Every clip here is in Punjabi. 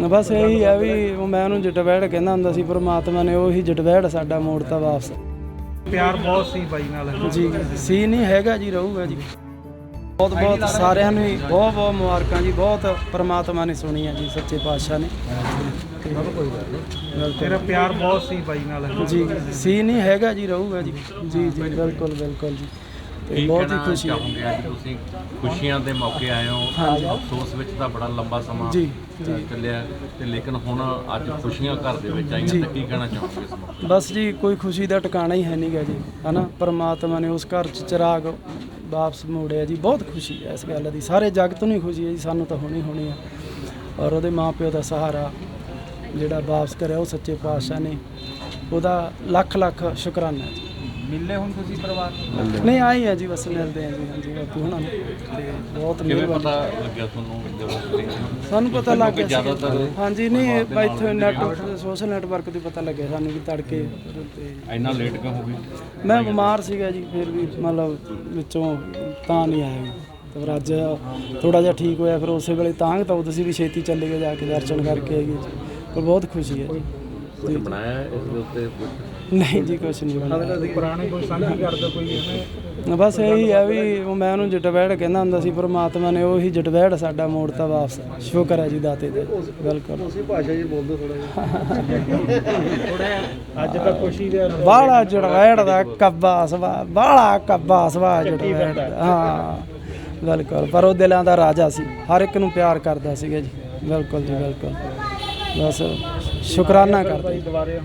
ਬਸ ਇਹੀ ਆ ਵੀ ਉਹ ਮੈਂ ਉਹਨੂੰ ਜਟਵੈੜ ਕਹਿੰਦਾ ਹੁੰਦਾ ਸੀ ਪਰਮਾਤਮਾ ਨੇ ਉਹੀ ਜਟਵੈੜ ਸਾਡਾ ਮੋੜਤਾ ਵਾਪਸ। ਪਿਆਰ ਬਹੁਤ ਸੀ ਬਾਈ ਨਾਲ। ਜੀ ਸੀ ਨਹੀਂ ਹੈਗਾ ਜੀ ਰਹੂਗਾ ਜੀ। ਬਹੁਤ ਬਹੁਤ ਸਾਰਿਆਂ ਨੂੰ ਹੀ ਬਹੁਤ ਬਹੁਤ ਮੁਬਾਰਕਾਂ ਜੀ ਬਹੁਤ ਪਰਮਾਤਮਾ ਨੇ ਸੁਣੀਆਂ ਜੀ ਸੱਚੇ ਪਾਤਸ਼ਾਹ ਨੇ। ਤੇਰਾ ਪਿਆਰ ਬਹੁਤ ਸੀ ਬਾਈ ਨਾਲ। ਜੀ ਸੀ ਨਹੀਂ ਹੈਗਾ ਜੀ ਰਹੂਗਾ ਜੀ। ਜੀ ਜੀ ਬਿਲਕੁਲ ਬਿਲਕੁਲ ਜੀ। ਤੇ ਬਹੁਤ ਹੀ ਖੁਸ਼ੀ ਹੈ। ਅੱਜ ਤੁਸੀਂ ਖੁਸ਼ੀਆਂ ਦੇ ਮੌਕੇ ਆਏ ਹੋ। ਅਫਸੋਸ ਵਿੱਚ ਤਾਂ ਬੜਾ ਲੰਬਾ ਸਮਾਂ ਜੀ, ਚੱਲਿਆ ਤੇ ਲੇਕਿਨ ਹੁਣ ਅੱਜ ਖੁਸ਼ੀਆਂ ਘਰ ਦੇ ਵਿੱਚ ਆਈਆਂ। ਤਾਂ ਕੀ ਕਹਿਣਾ ਚਾਹੋਗੇ ਇਸ ਮੌਕੇ? ਬਸ ਜੀ ਕੋਈ ਖੁਸ਼ੀ ਦਾ ਟਿਕਾਣਾ ਹੀ ਹੈ ਨਹੀਂਗਾ ਜੀ ਹਨਾ? ਪਰਮਾਤਮਾ ਨੇ ਉਸ ਘਰ ਚ ਚਿਰਾਗ ਵਾਪਸ ਮੋੜਿਆ ਜੀ ਬਹੁਤ ਖੁਸ਼ੀ ਹੈ ਇਸ ਗੱਲ ਦੀ। ਸਾਰੇ ਜਗਤ ਨੂੰ ਹੀ ਖੁਸ਼ੀ ਹੈ ਜੀ ਸਾਨੂੰ ਤਾਂ ਹੋਣੀ ਹੋਣੀ ਆ। ਔਰ ਉਹਦੇ ਮਾਪਿਓ ਦਾ ਸਹਾਰਾ ਜਿਹੜਾ ਵਾਪਸ ਕਰਿਆ ਉਹ ਸੱਚੇ ਪਾਤਸ਼ਾਹ ਨੇ ਉਹਦਾ ਲੱਖ ਲੱਖ ਸ਼ੁਕਰਾਨਾ ਜੀ। ਮਿਲੇ ਹੁਣ ਤੁਸੀਂ ਪਰਿਵਾਰ? ਨਹੀਂ ਆਈ ਆ ਜੀ ਬਸ ਮਿਲਦੇ ਆ ਜੀ ਹਾਂਜੀ ਬਾਪੂ ਹੁਣਾਂ ਨੂੰ। ਤੇ ਬਹੁਤ ਕਿਵੇਂ ਮਿਹਰਬਾਨੀ। ਪਤਾ ਲੱਗਿਆ ਤੁਹਾਨੂੰ ਜਦੋਂ ਤੁਸੀਂ ਸਾਨੂੰ ਪਤਾ ਲੱਗ ਗਿਆ ਸੀ। ਜ਼ਿਆਦਾਤਰ ਹਾਂਜੀ ਨਹੀਂ ਇੱਥੇ ਨੈਟ ਸੋਸ਼ਲ ਨੈਟਵਰਕ ਤੇ ਪਤਾ ਲੱਗਿਆ ਸਾਨੂੰ ਵੀ ਤੜਕੇ। ਤੇ ਇੰਨਾ ਲੇਟ ਕਿਉਂ ਹੋ ਗਏ? ਮੈਂ ਬਿਮਾਰ ਸੀਗਾ ਜੀ ਫਿਰ ਵੀ ਮਤਲਬ ਵਿੱਚੋਂ ਤਾਂ ਨਹੀਂ ਆਇਆ ਤੇ ਫਿਰ ਅੱਜ ਥੋੜਾ ਜਿਹਾ ਠੀਕ ਹੋਇਆ ਫਿਰ ਉਸੇ ਵੇਲੇ ਤਾਂ ਤਾਂ ਤੁਸੀਂ ਵੀ ਛੇਤੀ ਚੱਲੇ ਗਏ ਜਾ ਕੇ ਦਰਸ਼ਨ ਕਰਕੇ ਆਏ ਜੀ। ਪਰ ਬਹੁਤ ਖੁਸ਼ੀ ਹੈ ਜੀ। ਜੀ ਬਣਾਇਆ ਇਸ ਦੇ ਉੱਤੇ? ਕੁਝ ਨਹੀਂ ਜੀ ਕੁਛ ਨਹੀਂ ਬਣਿਆ ਪੁਰਾਣੇ ਕੋਈ ਸਾਂਝੀ ਕਰਦਾ ਕੋਈ ਹੈ ਬਸ ਇਹੀ ਆ ਵੀ ਉਹ ਮੈਂ ਉਹਨੂੰ ਜਟਵੈੜ ਕਹਿੰਦਾ ਹੁੰਦਾ ਸੀ ਪਰਮਾਤਮਾ ਨੇ ਉਹੀ ਜਟਵੈੜ ਸਾਡਾ ਮੋੜਤਾ ਵਾਪਸ। ਸ਼ੁਕਰ ਹੈ ਜੀ ਦਾਤੇ ਦਾ ਬਿਲਕੁਲ। ਤੁਸੀਂ ਭਾਸ਼ਾ ਜੀ ਬੋਲਦੇ ਥੋੜਾ ਜਿਹਾ। ਅੱਜ ਤਾਂ ਖੁਸ਼ੀ ਦੇ ਬਾਲਾ ਜਟਵੈੜ ਦਾ ਕੱਬਾ ਸਵਾ ਬਾਲਾ ਕੱਬਾ ਸਵਾ ਜਟਵੈੜ ਦਾ। ਹਾਂ ਬਿਲਕੁਲ। ਪਰ ਉਹ ਦਿਲਾਂ ਦਾ ਰਾਜਾ ਸੀ। ਹਰ ਇੱਕ ਨੂੰ ਪਿਆਰ ਕਰਦਾ ਸੀਗਾ ਜੀ। ਬਿਲਕੁਲ ਜੀ ਬਿਲਕੁਲ। ਬਸ ਸ਼ੁਕਰਾਨਾ ਕਰਦੇ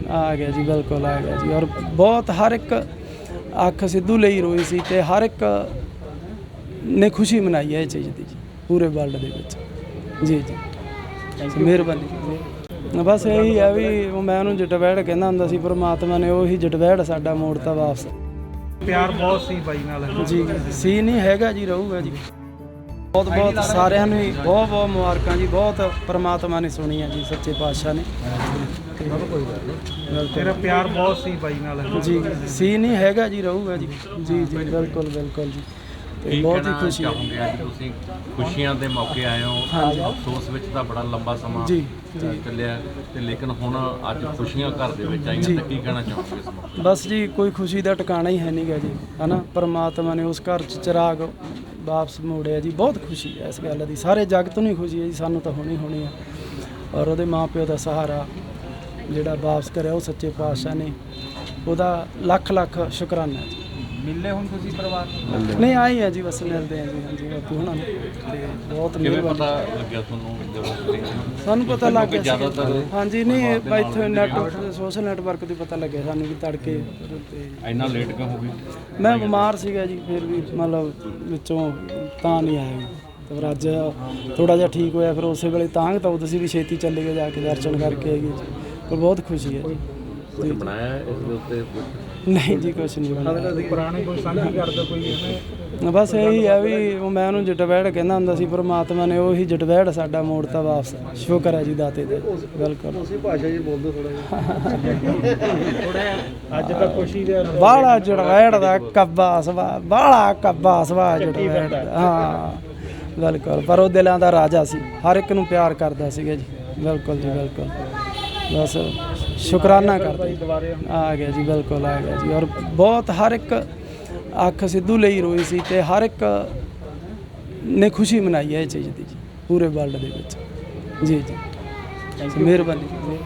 ਆ ਗਿਆ ਜੀ ਬਿਲਕੁਲ ਆ ਗਿਆ ਜੀ। ਔਰ ਬਹੁਤ ਹਰ ਇੱਕ ਅੱਖ ਸਿੱਧੂ ਲਈ ਰੋਈ ਸੀ ਤੇ ਹਰ ਇੱਕ ਨੇ ਖੁਸ਼ੀ ਮਨਾਈ ਹੈ ਇਹ ਚੀਜ਼ ਦੀ ਜੀ ਪੂਰੇ ਵਰਲਡ ਦੇ ਵਿੱਚ। ਜੀ ਜੀ। ਮਿਹਰਬਾਨੀ। ਬਸ ਇਹੀ ਆ ਵੀ ਉਹ ਮੈਂ ਉਹਨੂੰ ਜਟਵੈੜ ਕਹਿੰਦਾ ਹੁੰਦਾ ਸੀ ਪਰਮਾਤਮਾ ਨੇ ਉਹੀ ਜਟਵੈੜ ਸਾਡਾ ਮੋੜਤਾ ਵਾਪਸ। ਪਿਆਰ ਬਹੁਤ ਸੀ ਬਾਈ ਨਾਲ। ਜੀ ਸੀ ਨਹੀਂ ਹੈਗਾ ਜੀ ਰਹੂਗਾ ਜੀ। ਬਹੁਤ ਬਹੁਤ ਸਾਰਿਆਂ ਨੂੰ ਹੀ ਬਹੁਤ ਬਹੁਤ ਮੁਬਾਰਕਾਂ ਜੀ ਬਹੁਤ ਪਰਮਾਤਮਾ ਨੇ ਸੁਣੀਆਂ ਜੀ ਸੱਚੇ ਪਾਤਸ਼ਾਹ ਨੇ। ਤੇਰਾ ਪਿਆਰ ਬਹੁਤ ਸੀ ਬਾਈ ਨਾਲ। ਜੀ ਸੀ ਨਹੀਂ ਹੈਗਾ ਜੀ ਰਹੂਗਾ ਜੀ। ਜੀ ਜੀ ਬਿਲਕੁਲ ਬਿਲਕੁਲ ਜੀ। ਤੇ ਬਹੁਤ ਹੀ ਖੁਸ਼ੀ ਹੈ। ਚਾਹੋਗੇ ਅੱਜ ਤੁਸੀਂ ਖੁਸ਼ੀਆਂ ਦੇ ਮੌਕੇ ਆਏ ਹੋ। ਅਫਸੋਸ ਵਿੱਚ ਤਾਂ ਬੜਾ ਲੰਬਾ ਸਮਾਂ ਚੱਲਿਆ ਤੇ ਲੇਕਿਨ ਹੁਣ ਅੱਜ ਖੁਸ਼ੀਆਂ ਘਰ ਦੇ ਵਿੱਚ ਆਈਆਂ। ਤਾਂ ਕੀ ਕਹਿਣਾ ਚਾਹੋਗੇ ਇਸ ਮੌਕੇ? ਬਸ ਜੀ ਕੋਈ ਖੁਸ਼ੀ ਦਾ ਟਿਕਾਣਾ ਹੀ ਹੈ ਨਹੀਂਗਾ ਜੀ ਹਨਾ? ਪਰਮਾਤਮਾ ਨੇ ਉਸ ਘਰ ਚ ਚਿਰਾਗ ਵਾਪਸ ਮੋੜਿਆ ਜੀ, ਬਹੁਤ ਖੁਸ਼ੀ ਹੈ ਇਸ ਗੱਲ ਦੀ। ਸਾਰੇ ਜਗਤ ਨੂੰ ਹੀ ਖੁਸ਼ੀ ਹੈ ਜੀ, ਸਾਨੂੰ ਤਾਂ ਹੋਣੀ ਹੋਣੀ ਹੈ ਔਰ ਉਹਦੇ ਮਾਪਿਓ ਦਾ ਸਹਾਰਾ ਜਿਹੜਾ ਵਾਪਸ ਕਰਿਆ ਉਹ ਸੱਚੇ ਪਾਤਸ਼ਾਹ ਨੇ, ਉਹਦਾ ਲੱਖ ਲੱਖ ਸ਼ੁਕਰਾਨਾ ਜੀ। ਮਿਲੇ ਹੁਣ ਤੁਸੀਂ ਪਰਿਵਾਰ? ਨਹੀਂ ਆਈ ਆ ਜੀ ਬਸ ਮਿਲਦੇ ਆ ਜੀ ਹਾਂਜੀ ਬਾਪੂ ਹੁਣਾਂ ਨੂੰ। ਤੇ ਬਹੁਤ ਕਿਵੇਂ ਮਿਹਰਬਾਨੀ। ਪਤਾ ਲੱਗਿਆ ਤੁਹਾਨੂੰ ਜਦੋਂ ਤੁਸੀਂ ਸਾਨੂੰ ਪਤਾ ਲੱਗ ਗਿਆ ਸੀ। ਜ਼ਿਆਦਾਤਰ ਹਾਂਜੀ ਨਹੀਂ ਇੱਥੇ ਨੈਟ ਸੋਸ਼ਲ ਨੈਟਵਰਕ ਤੇ ਪਤਾ ਲੱਗਿਆ ਸਾਨੂੰ ਵੀ ਤੜਕੇ। ਤੇ ਇੰਨਾ ਲੇਟ ਕਿਉਂ ਹੋ ਗਏ? ਮੈਂ ਬਿਮਾਰ ਸੀਗਾ ਜੀ ਫਿਰ ਵੀ ਮਤਲਬ ਵਿੱਚੋਂ ਤਾਂ ਨਹੀਂ ਆਇਆ ਤੇ ਫਿਰ ਅੱਜ ਥੋੜਾ ਜਿਹਾ ਠੀਕ ਹੋਇਆ ਫਿਰ ਉਸੇ ਵੇਲੇ ਤਾਂ ਤਾਂ ਤੁਸੀਂ ਵੀ ਛੇਤੀ ਚੱਲੇ ਗਏ ਜਾ ਕੇ ਦਰਸ਼ਨ ਕਰਕੇ ਆਏ ਜੀ। ਪਰ ਬਹੁਤ ਖੁਸ਼ੀ ਹੈ ਜੀ। ਜੀ ਬਣਾਇਆ ਇਸ ਦੇ ਉੱਤੇ? ਕੁਝ ਨਹੀਂ ਜੀ ਕੁਛ ਨਹੀਂ ਬਣਿਆ ਪੁਰਾਣੇ ਕੋਈ ਸਾਂਝੀ ਕਰਦਾ ਕੋਈ ਹੈ ਬਸ ਇਹੀ ਆ ਵੀ ਉਹ ਮੈਂ ਉਹਨੂੰ ਜਟਵੈੜ ਕਹਿੰਦਾ ਹੁੰਦਾ ਸੀ ਪਰਮਾਤਮਾ ਨੇ ਉਹੀ ਜਟਵੈੜ ਸਾਡਾ ਮੋੜਤਾ ਵਾਪਸ। ਸ਼ੁਕਰ ਹੈ ਜੀ ਦਾਤੇ ਦਾ ਬਿਲਕੁਲ। ਤੁਸੀਂ ਭਾਸ਼ਾ ਜੀ ਬੋਲਦੇ ਥੋੜਾ ਜਿਹਾ। ਅੱਜ ਤਾਂ ਖੁਸ਼ੀ ਦੇ ਬਾਲਾ ਜਟਵੈੜ ਦਾ ਕੱਬਾ ਸਵਾ ਬਾਲਾ ਕੱਬਾ ਸਵਾ ਜਟਵੈੜ ਦਾ। ਹਾਂ ਬਿਲਕੁਲ। ਪਰ ਉਹ ਦਿਲਾਂ ਦਾ ਰਾਜਾ ਸੀ। ਹਰ ਇੱਕ ਨੂੰ ਪਿਆਰ ਕਰਦਾ ਸੀਗਾ ਜੀ। ਬਿਲਕੁਲ ਜੀ ਬਿਲਕੁਲ। ਬਸ ਸ਼ੁਕਰਾਨਾ ਕਰਦੇ ਆ ਗਿਆ ਜੀ ਬਿਲਕੁਲ ਆ ਗਿਆ ਜੀ। ਔਰ ਬਹੁਤ ਹਰ ਇੱਕ ਅੱਖ ਸਿੱਧੂ ਲਈ ਰੋਈ ਸੀ ਤੇ ਹਰ ਇੱਕ ਨੇ ਖੁਸ਼ੀ ਮਨਾਈ ਹੈ ਇਹ ਚੀਜ਼ ਦੀ ਜੀ ਪੂਰੇ ਵਰਲਡ ਦੇ ਵਿੱਚ। ਜੀ ਜੀ। ਮਿਹਰਬਾਨੀ।